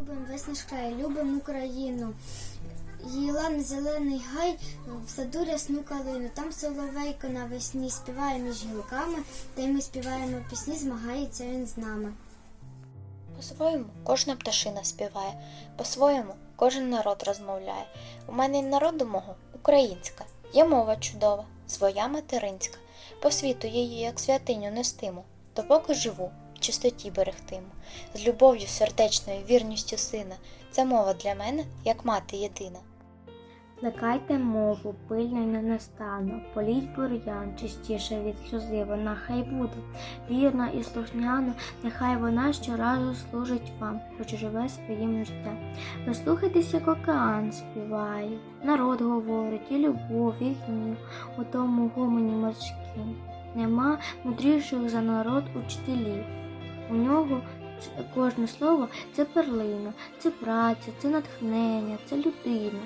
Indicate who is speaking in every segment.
Speaker 1: Любим весняш край, любим Україну. Їла на зелений гай в саду рясну калину. Там соловейко навесні співає між гілками, та й ми співаємо пісні, змагається він з нами.
Speaker 2: По-своєму кожна пташина співає, по-своєму кожен народ розмовляє. У мене народу мого українська, є мова чудова, своя материнська. По світу її, як святиню, нестиму, то поки живу, чистоті берегтиму. З любов'ю сердечною, вірністю сина. Ця мова для мене, як мати єдина.
Speaker 3: Плекайте мову, пильно й не настану, політь бур'ян, чистіше від сльози вона хай буде, вірна і слухняна, нехай вона щоразу служить вам, хоч живе своїм життям. Дослухайтесь, як океан співає, народ говорить, і любов, і гнів, у тому гомоні морським. Нема мудріших за народ учителів. У нього кожне слово це перлина, це праця, це натхнення, це людина.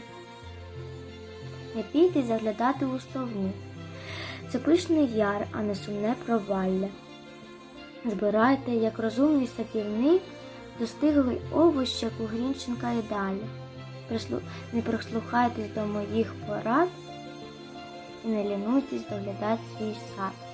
Speaker 3: Не бійтесь заглядати у словник. Це пишний яр, а не сумне провалля. Збирайте, як розумний садівник, достиглий овощ, як у Грінченка і далі. Не прислухайтесь до моїх порад і не лінуйтесь доглядати свій сад.